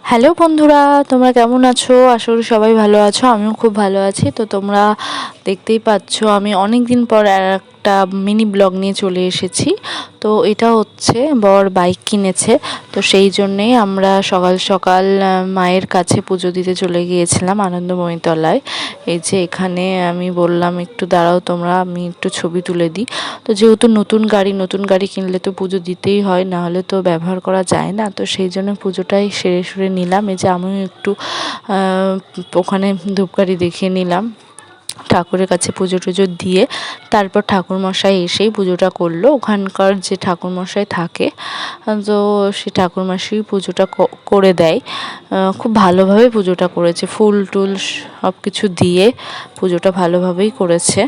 Hello বন্ধুরা, তোমরা কেমন আছো? করি সবাই ভালো আছো, আমিও খুব ভালো আছি। তো তোমরা দেখতেই পাচ্ছ, আমি অনেক দিন পর একটা মিনি ব্লগ নিয়ে চলে এসেছি। তো এটা হচ্ছে বর বাইক কিনেছে। তো সেই জন্যেই আমরা সকাল সকাল মায়ের কাছে পুজো দিতে চলে গিয়েছিলাম আনন্দময়ী তলায় এই যে এখানে আমি বললাম, একটু দাঁড়াও তোমরা, আমি একটু ছবি তুলে দিই। তো যেহেতু নতুন গাড়ি নতুন গাড়ি কিনলে তো পুজো দিতেই হয়, না হলে তো ব্যবহার করা যায় না। তো সেই জন্য পুজোটাই সেরে সুরে নিলাম। এই যে আমিও একটু ওখানে ধূপকাঠি দেখিয়ে নিলাম। ঠাকুরের কাছে পুজো টুজো দিয়ে তারপর ঠাকুরমশাই এসেই পুজোটা করল। ওখানকার যে ঠাকুরমশাই থাকে, তো সে ঠাকুরমাসি পুজোটা করে দেয়। খুব ভালোভাবে পুজোটা করেছে। ফুল টুল সব কিছু দিয়ে পুজোটা ভালোভাবেই করেছে।